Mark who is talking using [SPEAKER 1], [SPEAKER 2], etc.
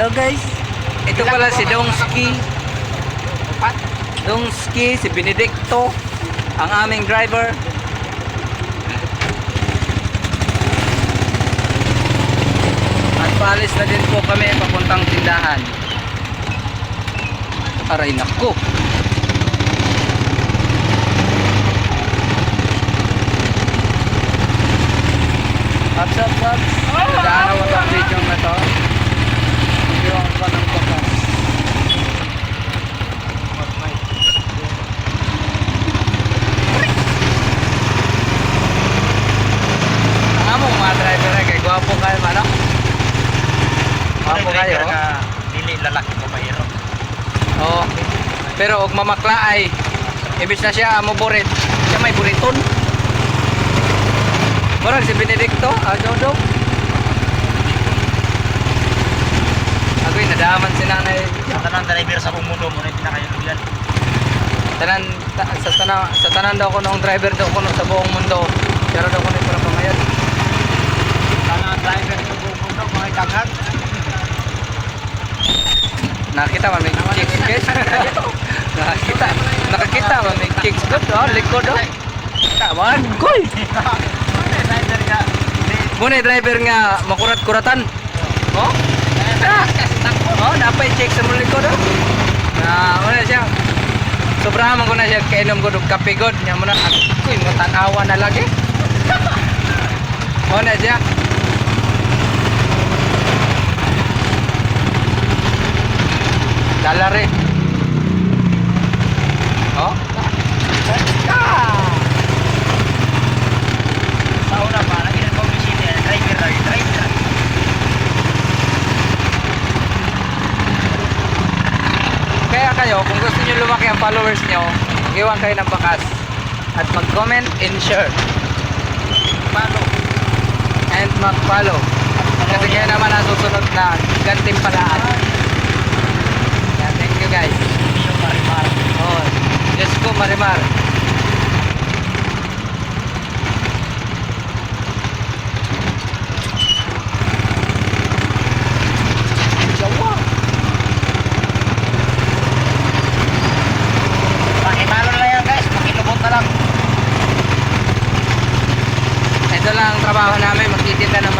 [SPEAKER 1] Hello guys. Ito pala si Dongski. Dongski, si Benedicto, ang aming driver. At paalis na din po kami papuntang tindahan. Aray nako. Ups, ups, ups. Dahil mo itong video na to. Ang pa ng bakas. Ang among mga driver na gwapo kayo ano? Gwapo kayo. oh.
[SPEAKER 2] Dili lalaki ko mahiro.
[SPEAKER 1] Oo. Pero og mamakla ay ibis na siya mo burit. Siya may buriton. Murag si Benedicto, ah, Dodo. Nadaman si nanay.
[SPEAKER 2] Sa tanang driver sa buong mundo mo na pinakayaluyan.
[SPEAKER 1] Tanan ta, sa tanan sa tanan daw ko nung driver daw ko no, sa buong mundo. Pero daw ko ni para pangayan.
[SPEAKER 2] Tanang driver sa buong mundo mga daghan.
[SPEAKER 1] Nakita man may chicks guys. Nakakita. Nakakita man may chicks good oh, likod oh.
[SPEAKER 2] Driver ka.
[SPEAKER 1] Muna driver nga makurat-kuratan. Oh? Ah, oh, napay check sa muli ko do. Na, muna siya. Sobrahan ko na siya kainom ko ng kape god. Nya muna ako mo tanawa na lagi. Muna siya. Dalare. Oh?
[SPEAKER 2] Sa una pa, lagi ng komisyon yan. Driver lagi, driver.
[SPEAKER 1] Kaya kayo, kung gusto nyo lumaki ang followers nyo, iwan kayo ng bakas. At mag-comment and share.
[SPEAKER 2] Paano?
[SPEAKER 1] And mag-follow. Kasi kayo naman ang susunod na gantimpalaan. Yeah, thank you guys. Diyos ko, Marimar. Jawa.
[SPEAKER 2] Pakimalo na lang yan guys. Pakilubot na lang.
[SPEAKER 1] Ito lang ang trabaho namin, magtitinda ng